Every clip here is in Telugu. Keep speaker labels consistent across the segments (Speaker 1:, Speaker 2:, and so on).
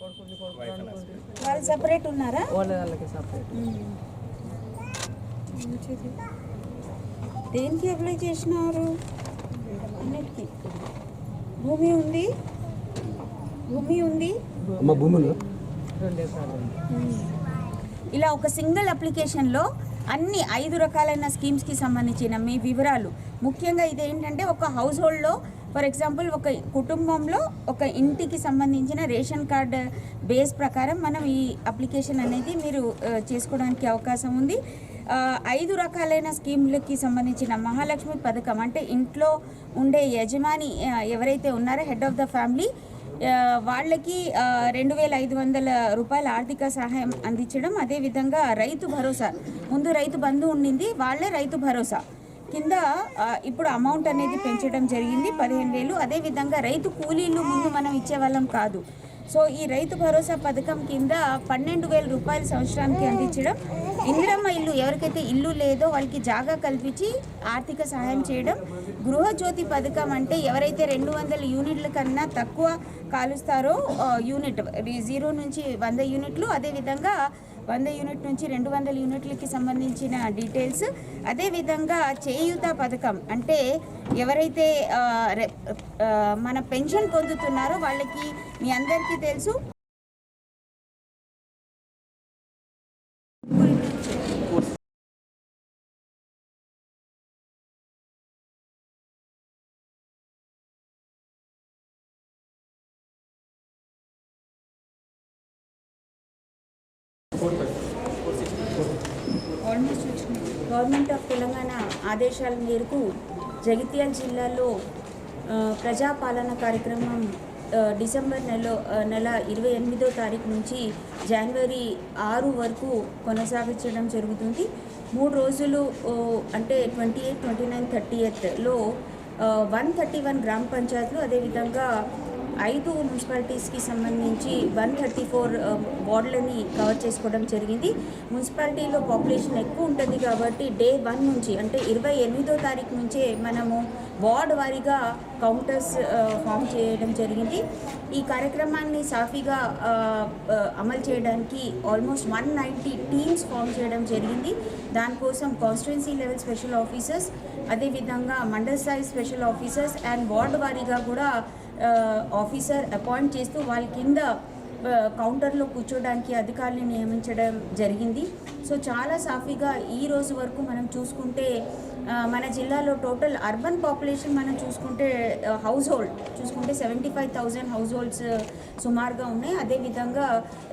Speaker 1: వాళ్ళు సపరేట్ ఉన్నారా?
Speaker 2: వాళ్ళ వాళ్ళకి సపరేట్
Speaker 1: దేనికి అప్లై చేసినారు? అన్నిటికీ. భూమి ఉంది? భూమి ఉంది. ఇలా ఒక సింగిల్ అప్లికేషన్లో అన్ని ఐదు రకాలైన స్కీమ్స్కి సంబంధించిన మీ వివరాలు. ముఖ్యంగా ఇది ఏంటంటే ఒక హౌస్ హోల్డ్లో ఫర్ ఎగ్జాంపుల్ ఒక కుటుంబంలో ఒక ఇంటికి సంబంధించిన రేషన్ కార్డ్ బేస్ ప్రకారం మనం ఈ అప్లికేషన్ అనేది మీరు చేసుకోవడానికి అవకాశం ఉంది. ఐదు రకాలైన స్కీమ్లకి సంబంధించిన మహాలక్ష్మి పథకం అంటే ఇంట్లో ఉండే యజమాని ఎవరైతే ఉన్నారో హెడ్ ఆఫ్ ద ఫ్యామిలీ వాళ్ళకి రెండు వేల ఐదు వందల రూపాయల ఆర్థిక సహాయం అందించడం అదేవిధంగా రైతు భరోసా. ముందు రైతు బంధు ఉండింది వాళ్ళే రైతు భరోసా. కింద ఇప్పుడు అమౌంట్ అనేది పెంచడం జరిగింది పదిహేను వేలు. అదేవిధంగా రైతు కూలీలు ముందు మనం ఇచ్చేవాళ్ళం కాదు. సో ఈ రైతు భరోసా పథకం కింద పన్నెండు వేల రూపాయలు సంవత్సరానికి అందించడం ఇందిరమ్మ ఇల్లు ఎవరికైతే ఇల్లు లేదో వాళ్ళకి జాగా కల్పించి ఆర్థిక సహాయం చేయడం గృహజ్యోతి పథకం అంటే ఎవరైతే రెండు వందల యూనిట్ల కన్నా తక్కువ కాలుస్తారో యూనిట్ జీరో నుంచి వంద యూనిట్లు అదేవిధంగా వంద యూనిట్ నుంచి రెండు వందల యూనిట్లకి సంబంధించిన డీటెయిల్స్. అదేవిధంగా చేయూత పథకం అంటే ఎవరైతే రె- మన పెన్షన్ పొందుతున్నారో వాళ్ళకి మీ అందరికీ తెలుసు. గవర్నమెంట్ ఆఫ్ తెలంగాణ ఆదేశాల మేరకు జగిత్యాల జిల్లాలో ప్రజాపాలన కార్యక్రమం డిసెంబర్ నెల నెల ఇరవై ఎనిమిదో తారీఖు నుంచి జనవరి ఆరు వరకు కొనసాగించడం జరుగుతుంది. మూడు రోజులు అంటే twenty eight twenty nine thirty ఎయిత్లో one thirty one గ్రామ పంచాయతీలు అదేవిధంగా ఐదు మున్సిపాలిటీస్కి సంబంధించి వన్ థర్టీ ఫోర్ వార్డులని కవర్ చేసుకోవడం జరిగింది. మున్సిపాలిటీలో పాపులేషన్ ఎక్కువ ఉంటుంది కాబట్టి డే వన్ నుంచి అంటే ఇరవై ఎనిమిదో తారీఖు నుంచే మనము వార్డ్ వారీగా కౌంటర్స్ ఫామ్ చేయడం జరిగింది. ఈ కార్యక్రమాన్ని సాఫీగా అమలు చేయడానికి almost one ninety teams form చేయడం జరిగింది. దానికోసం కాన్స్టిట్యున్సీ లెవెల్ స్పెషల్ ఆఫీసర్స్ అదేవిధంగా మండల్ స్థాయి స్పెషల్ ఆఫీసర్స్ అండ్ వార్డు వారీగా కూడా ఆఫీసర్ అపాయింట్ చేస్తూ వాళ్ళ కింద కౌంటర్లో కూర్చోడానికి అధికారులను నియమించడం జరిగింది. సో చాలా సాఫీగా ఈ రోజు వరకు మనం చూసుకుంటే మన జిల్లాలో టోటల్ అర్బన్ పాపులేషన్ మనం చూసుకుంటే హౌస్ హోల్డ్ చూసుకుంటే seventy five thousand households సుమారుగా ఉన్నాయి. అదేవిధంగా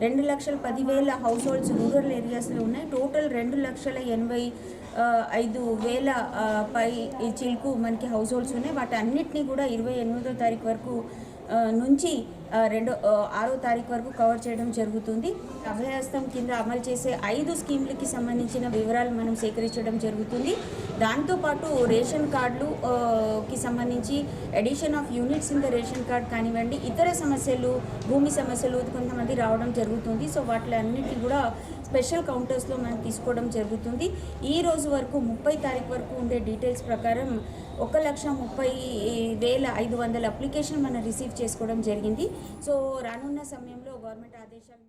Speaker 1: రెండు లక్షల పదివేల హౌస్ హోల్డ్స్ రూరల్ ఏరియాస్లో ఉన్నాయి. టోటల్ రెండు లక్షల ఎనభై ఐదు వేల పై చిలుకు మనకి హౌస్ హోల్డ్స్ ఉన్నాయి. వాటి అన్నిటినీ కూడా ఇరవై ఎనిమిదో తారీఖు వరకు నుంచి రెండో ఆరో తారీఖు వరకు కవర్ చేయడం జరుగుతుంది. అభయహస్తం కింద అమలు చేసే ఐదు స్కీమ్లకి సంబంధించిన వివరాలు మనం సేకరించడం జరుగుతుంది. దాంతోపాటు రేషన్ కార్డులు కి సంబంధించి addition of units in the ration card కానివ్వండి ఇతర సమస్యలు భూమి సమస్యలు కొంతమంది రావడం జరుగుతుంది. సో వాటి కూడా స్పెషల్ కౌంటర్స్లో మనం తీసుకోవడం జరుగుతుంది. ఈ రోజు వరకు ముప్పై తారీఖు వరకు ఉండే డీటెయిల్స్ ప్రకారం ఒక లక్ష ముప్పై వేల ఐదు వందల అప్లికేషన్ మనం రిసీవ్ చేసుకోవడం జరిగింది. సో రానున్న సమయంలో గవర్నమెంట్ ఆదేశాలు